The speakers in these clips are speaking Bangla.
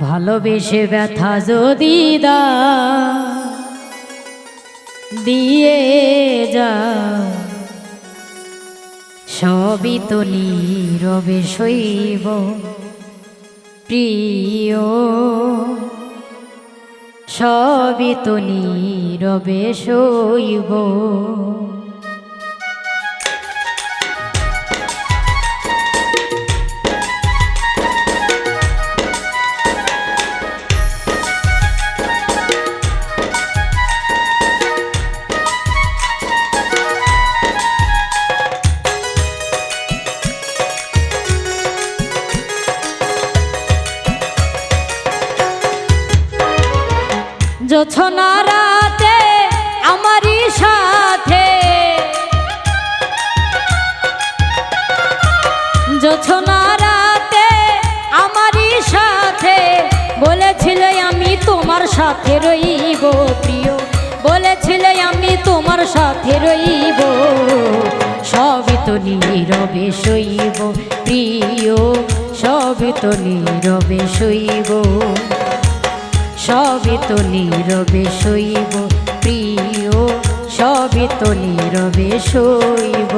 ভালোবেসে ব্যথা যদি দা, দিয়ে যা। সবই তো নীরবে শৈব প্রিয়। সবই তো নীরবে শৈব। জোছনা রাতে আমারই সাথে। জোছনা রাতে আমারই সাথে। বলেছিলে আমি তোমার সাথে রইব প্রিয়। বলেছিলে আমি তোমার সাথে রইব। সবই তো নীরবে শৈব প্রিয়। সবই তো নীরবে শৈব সবই তো নীরবে শৈব প্রিয় সবে তো নীরবে শৈব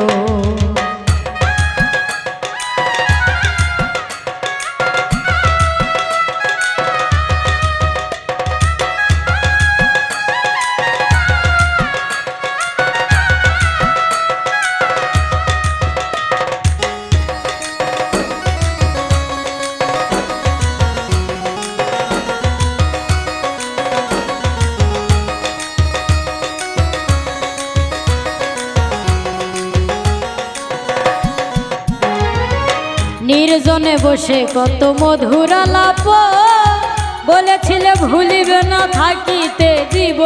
নির্জনে বসে কত মধুর আলাপ। বলেছিলে ভুলিবে না, থাকিতে দিব।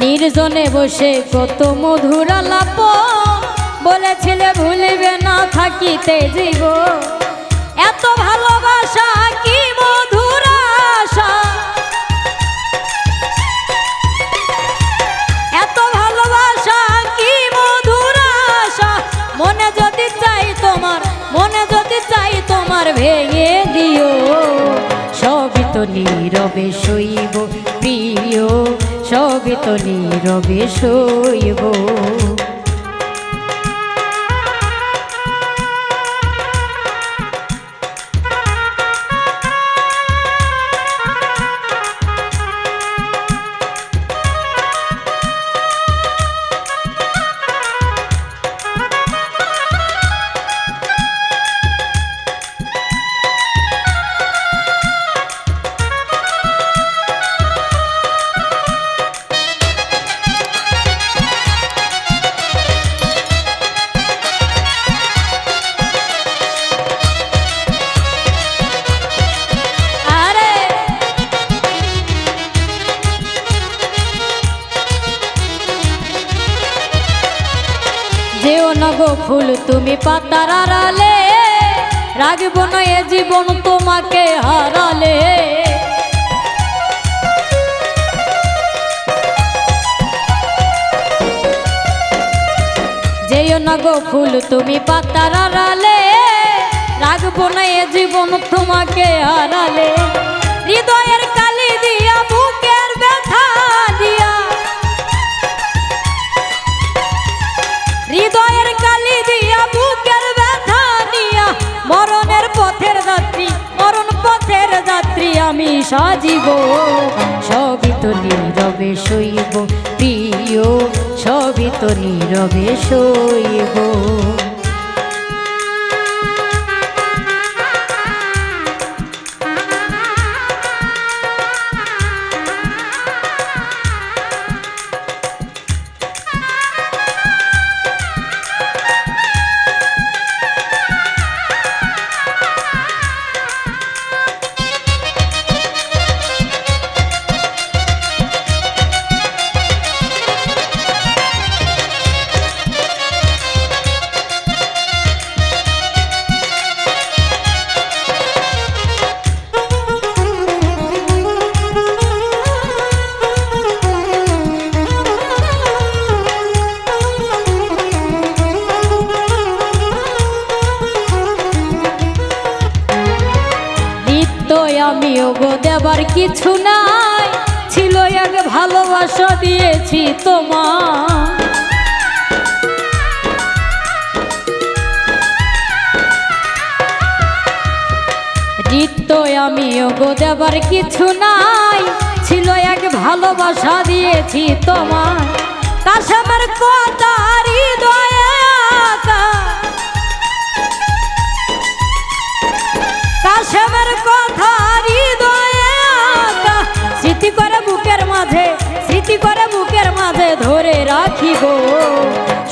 নির্জনে বসে কত মধুর আলাপ। বলেছিলে ভুলিবে না, থাকিতে জীব এত ভালোবাসা কি মধুর দিও সবই তো নীরবে শৈব প্রিয় সবই তো নীরবে শৈব যেও না গো ফুল, তুমি পাতার আড়ালে। রাখব না এ জীবন তোমাকে হারালে। যেও না গো ফুল, তুমি পাতার আড়ালে। রাখব না এ জীবন তোমাকে হারালে। হৃদয়ের সাজিব সবই তো নীরবে শৈব প্রিয় সবই তো নীরবে শৈব ওগো দেবার কিছু নাই। ছিল এক ভালোবাসা দিয়েছি তোমার আমি ওগো দেবার কিছু নাই। ছিল এক ভালোবাসা দিয়েছি তোমার ধরে রাখিব,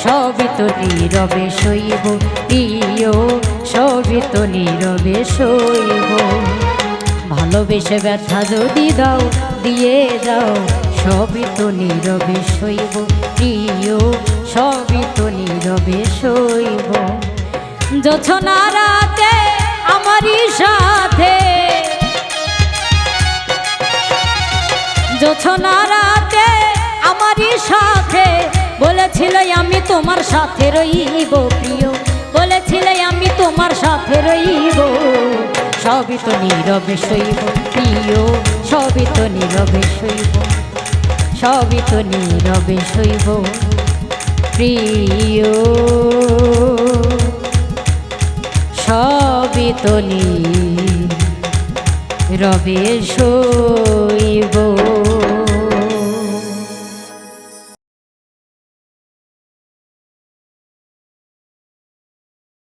সবই তো নীরবে সইব, প্রিয়, সবই তো নীরবে সইব। ভালোবেসে ব্যথা যদি দাও, দিয়ে দাও সবই তো নীরবে সইব, প্রিয়, সবই তো নীরবে সইব। যোছনা রাতে আমারই সাথে যোছনা রাতে আমারই সাথে। বলেছিলে আমি তোমার সাথে রইব প্রিয়। বলেছিলে আমি তোমার সাথে রইব। সবই তো নীরবে সইব প্রিয়। সবই তো নীরবে সইব। সবই তো নীরবে সইব প্রিয়। সবই তো নীরবে সইব।